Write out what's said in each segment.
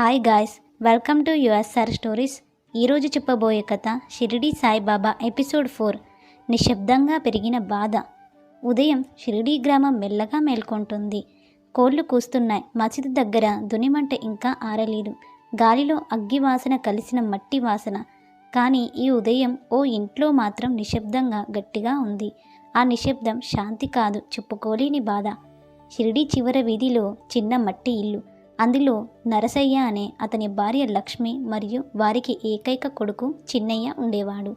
Hi guys welcome to USR stories ఈరోజు చెప్పబోయే కథ షిరిడి సాయిబాబా ఎపిసోడ్ ఫోర్ నిశ్శబ్దంగా పెరిగిన బాధ. ఉదయం షిరిడి గ్రామం మెల్లగా మేల్కొంటుంది. కోళ్ళు కూస్తున్నాయి. మసీదు దగ్గర దునిమంట ఇంకా ఆరలేదు. గాలిలో అగ్గి వాసన కలిసిన మట్టి వాసన. కానీ ఈ ఉదయం ఓ ఇంట్లో మాత్రం నిశ్శబ్దంగా గట్టిగా ఉంది. ఆ నిశ్శబ్దం శాంతి కాదు చెప్పుకోలేని బాధ. షిరిడి చివర వీధిలో చిన్న మట్టి ఇల్లు. అందులో నరసయ్య అనే అతని భార్య లక్ష్మి మరియు వారికి ఏకైక కొడుకు చిన్నయ్య ఉండేవాడు.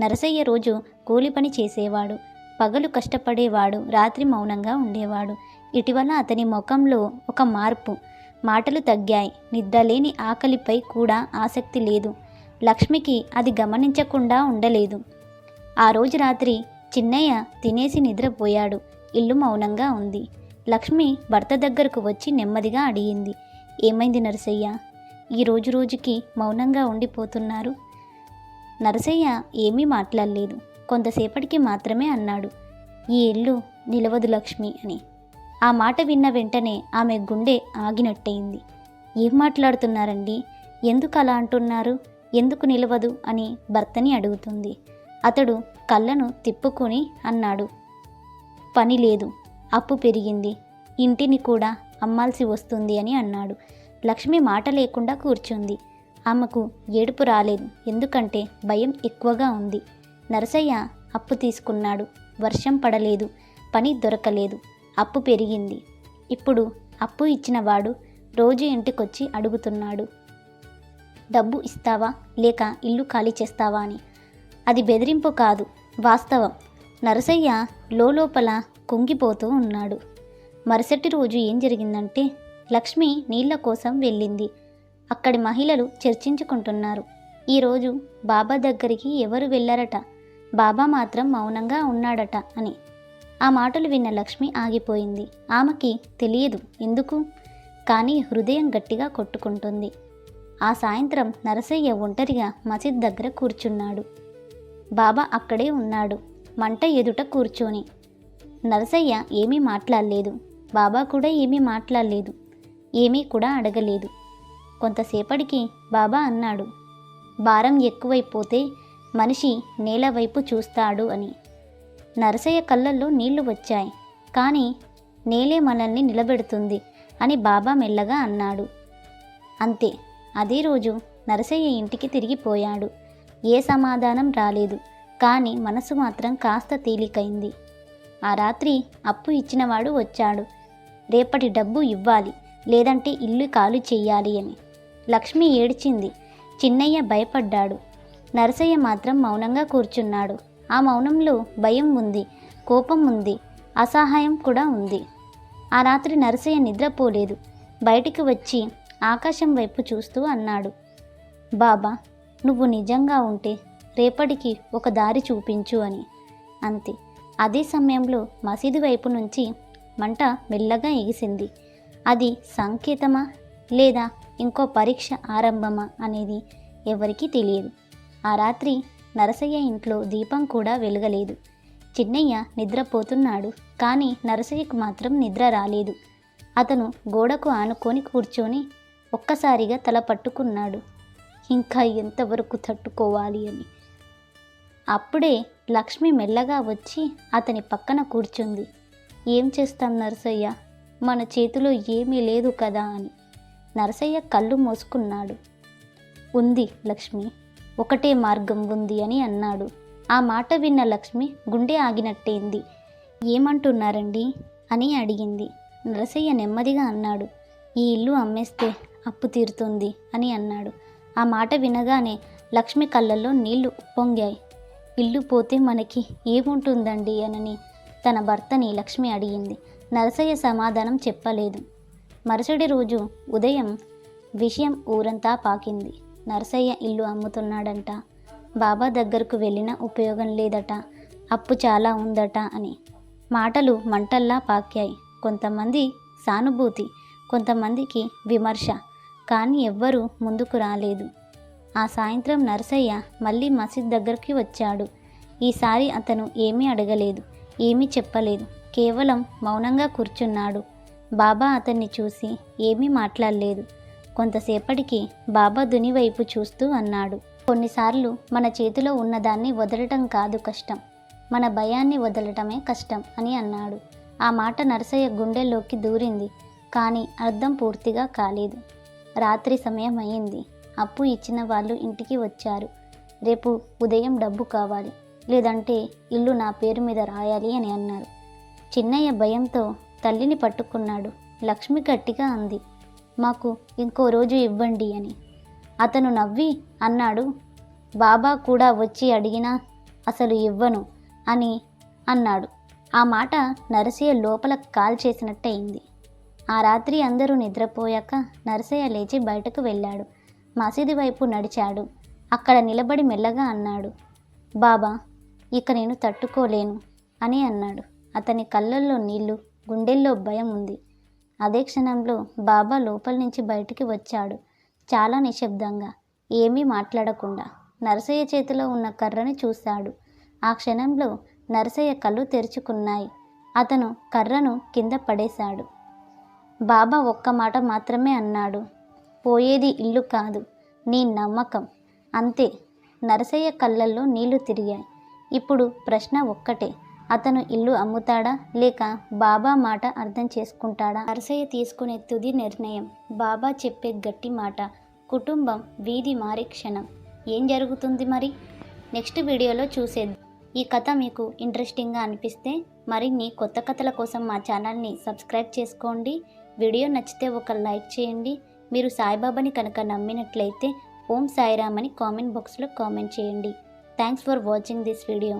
నరసయ్య రోజు కూలి పని చేసేవాడు. పగలు కష్టపడేవాడు. రాత్రి మౌనంగా ఉండేవాడు. ఇటీవల అతని ముఖంలో ఒక మార్పు. మాటలు తగ్గాయి. నిద్రలేని ఆకలిపై కూడా ఆసక్తి లేదు. లక్ష్మికి అది గమనించకుండా ఉండలేదు. ఆ రోజు రాత్రి చిన్నయ్య తినేసి నిద్రపోయాడు. ఇల్లు మౌనంగా ఉంది. లక్ష్మి భర్త దగ్గరకు వచ్చి నెమ్మదిగా అడిగింది. ఏమైంది నరసయ్య? ఈ రోజు రోజుకి మౌనంగా ఉండిపోతున్నారు. నరసయ్య ఏమీ మాట్లాడలేదు. కొంతసేపటికి మాత్రమే అన్నాడు. ఈ ఇల్లు నిలవదు లక్ష్మి అని. ఆ మాట విన్న వెంటనే ఆమె గుండె ఆగినట్టయింది. ఏం మాట్లాడుతున్నారండి? ఎందుకు అలా అంటున్నారు? ఎందుకు నిలవదు అని భర్తని అడుగుతుంది. అతడు కళ్ళను తిప్పుకొని అన్నాడు. పని లేదు. అప్పు పెరిగింది. ఇంటిని కూడా అమ్మాల్సి వస్తుంది అని అన్నాడు. లక్ష్మి మాట లేకుండా కూర్చుంది. ఆమెకు ఏడుపు రాలేదు. ఎందుకంటే భయం ఎక్కువగా ఉంది. నరసయ్య అప్పు తీసుకున్నాడు. వర్షం పడలేదు. పని దొరకలేదు. అప్పు పెరిగింది. ఇప్పుడు అప్పు ఇచ్చినవాడు రోజు ఇంటికొచ్చి అడుగుతున్నాడు. డబ్బు ఇస్తావా? లేక ఇల్లు ఖాళీ చేస్తావా అని. అది బెదిరింపు కాదు. వాస్తవం. నరసయ్య లోపల కుంగిపోతూ ఉన్నాడు. మరుసటి రోజు ఏం జరిగిందంటే లక్ష్మి నీళ్ళ కోసం వెళ్ళింది. అక్కడి మహిళలు చర్చించుకుంటున్నారు. ఈరోజు బాబా దగ్గరికి ఎవరు వెళ్ళారట? బాబా మాత్రం మౌనంగా ఉన్నాడట అని. ఆ మాటలు విన్న లక్ష్మి ఆగిపోయింది. ఆమెకి తెలియదు ఎందుకు? కానీ హృదయం గట్టిగా కొట్టుకుంటుంది. ఆ సాయంత్రం నరసయ్య ఒంటరిగా మసీద్ దగ్గర కూర్చున్నాడు. బాబా అక్కడే ఉన్నాడు. మంట ఎదుట కూర్చొని. నరసయ్య ఏమీ మాట్లాడలేదు. బాబా కూడా ఏమీ మాట్లాడలేదు. ఏమీ కూడా అడగలేదు. కొంతసేపటికి బాబా అన్నాడు. భారం ఎక్కువైపోతే మనిషి నేల వైపు చూస్తాడు అని. నరసయ్య కళ్ళల్లో నీళ్ళు వచ్చాయి. కానీ నేలే మనల్ని నిలబెడుతుంది అని బాబా మెల్లగా అన్నాడు. అంతే. అదే రోజు నరసయ్య ఇంటికి తిరిగిపోయాడు. ఏ సమాధానం రాలేదు. కానీ మనసు మాత్రం కాస్త తేలికైంది. ఆ రాత్రి అప్పు ఇచ్చినవాడు వచ్చాడు. రేపటి డబ్బు ఇవ్వాలి లేదంటే ఇల్లు కాలు చెయ్యాలి అని. లక్ష్మి ఏడ్చింది. చిన్నయ్య భయపడ్డాడు. నరసయ్య మాత్రం మౌనంగా కూర్చున్నాడు. ఆ మౌనంలో భయం ఉంది కోపం ఉంది అసహాయం కూడా ఉంది. ఆ రాత్రి నరసయ్య నిద్రపోలేదు. బయటికి వచ్చి ఆకాశం వైపు చూస్తూ అన్నాడు. బాబా నువ్వు నిజంగా ఉంటే రేపటికి ఒక దారి చూపించు అని. అంతే. అదే సమయంలో మసీదు వైపు నుంచి మంట మెల్లగా ఎగిసింది. అది సంకేతమా లేదా ఇంకో పరీక్ష ఆరంభమా అనేది ఎవరికీ తెలియదు. ఆ రాత్రి నరసయ్య ఇంట్లో దీపం కూడా వెలగలేదు. చిన్నయ్య నిద్రపోతున్నాడు కానీ నరసయ్యకు మాత్రం నిద్ర రాలేదు. అతను గోడకు ఆనుకొని కూర్చొని ఒక్కసారిగా తల పట్టుకున్నాడు. ఇంకా ఎంతవరకు తట్టుకోవాలి అని. అప్పుడే లక్ష్మి మెల్లగా వచ్చి అతని పక్కన కూర్చుంది. ఏం చేస్తాం నరసయ్య? మన చేతిలో ఏమీ లేదు కదా అని. నరసయ్య కళ్ళు మోసుకున్నాడు. ఉంది లక్ష్మి ఒకటే మార్గం ఉంది అని అన్నాడు. ఆ మాట విన్న లక్ష్మి గుండె ఆగినట్టయింది. ఏమంటున్నారండి? అని అడిగింది. నరసయ్య నెమ్మదిగా అన్నాడు. ఈ ఇల్లు అమ్మేస్తే అప్పు తీరుతుంది అని అన్నాడు. ఆ మాట వినగానే లక్ష్మి కళ్ళల్లో నీళ్ళు పొంగాయి ఇల్లు పోతే మనకి ఏముంటుందండి అనని తన భర్తని లక్ష్మి అడిగింది. నరసయ్య సమాధానం చెప్పలేదు. మరుసటి రోజు ఉదయం విషయం ఊరంతా పాకింది. నరసయ్య ఇల్లు అమ్ముతున్నాడంట. బాబా దగ్గరకు వెళ్ళిన ఉపయోగం లేదట. అప్పు చాలా ఉందట అని. మాటలు మంటల్లా పాకాయి కొంతమంది సానుభూతి కొంతమందికి విమర్శ. కానీ ఎవ్వరూ ముందుకు రాలేదు. ఆ సాయంత్రం నరసయ్య మళ్ళీ మసీద్ దగ్గరికి వచ్చాడు. ఈసారి అతను ఏమీ అడగలేదు ఏమీ చెప్పలేదు కేవలం మౌనంగా కూర్చున్నాడు. బాబా అతన్ని చూసి ఏమీ మాట్లాడలేదు. కొంతసేపటికి బాబా దునివైపు చూస్తూ అన్నాడు. కొన్నిసార్లు మన చేతిలో ఉన్నదాన్ని వదలటం కాదు కష్టం మన భయాన్ని వదలటమే కష్టం అని అన్నాడు. ఆ మాట నరసయ్య గుండెల్లోకి దూరింది కానీ అర్థం పూర్తిగా కాలేదు. రాత్రి సమయం అయింది అప్పు ఇచ్చిన వాళ్ళు ఇంటికి వచ్చారు. రేపు ఉదయం డబ్బు కావాలి. లేదంటే ఇల్లు నా పేరు మీద రాయాలి అని అన్నారు. చిన్నయ్య భయంతో తల్లిని పట్టుకున్నాడు. లక్ష్మి గట్టిగా అంది మాకు ఇంకో రోజు ఇవ్వండి అని. అతను నవ్వి అన్నాడు బాబా కూడా వచ్చి అడిగినా అసలు ఇవ్వను అని అన్నాడు. ఆ మాట నరసయ్య లోపల కాల్ చేసినట్టయింది. ఆ రాత్రి అందరూ నిద్రపోయాక నరసయ్య లేచి బయటకు వెళ్ళాడు. మసీదు వైపు నడిచాడు. అక్కడ నిలబడి మెల్లగా అన్నాడు బాబా ఇక నేను తట్టుకోలేను అని అన్నాడు. అతని కళ్ళల్లో నీళ్ళు గుండెల్లో భయం ఉంది. అదే క్షణంలో బాబా లోపల నుంచి బయటికి వచ్చాడు చాలా నిశ్శబ్దంగా ఏమీ మాట్లాడకుండా. నరసయ్య చేతిలో ఉన్న కర్రని చూశాడు. ఆ క్షణంలో నరసయ్య కళ్ళు తెరుచుకున్నాయి. అతను కర్రను కింద పడేశాడు. బాబా ఒక్క మాట మాత్రమే అన్నాడు. పోయేది ఇల్లు కాదు నీ నమ్మకం. అంతే నరసయ్య కళ్ళల్లో నీళ్ళు తిరిగాయి. ఇప్పుడు ప్రశ్న ఒక్కటే అతను ఇల్లు అమ్ముతాడా లేక బాబా మాట అర్థం చేసుకుంటాడా? నరసయ్య తీసుకునే తుది నిర్ణయం బాబా చెప్పే గట్టి మాట కుటుంబం వీధి మారే క్షణం. ఏం జరుగుతుంది మరి? నెక్స్ట్ వీడియోలో చూసేది ఈ కథ మీకు ఇంట్రెస్టింగ్గా అనిపిస్తే మరిన్ని కొత్త కథల కోసం మా ఛానల్ని సబ్స్క్రైబ్ చేసుకోండి. వీడియో నచ్చితే ఒక లైక్ చేయండి. మీరు సాయిబాబాని కనుక నమ్మినట్లయితే ఓం సాయిరామ్ అని కామెంట్ బాక్స్లో కామెంట్ చేయండి. Thanks for watching this video.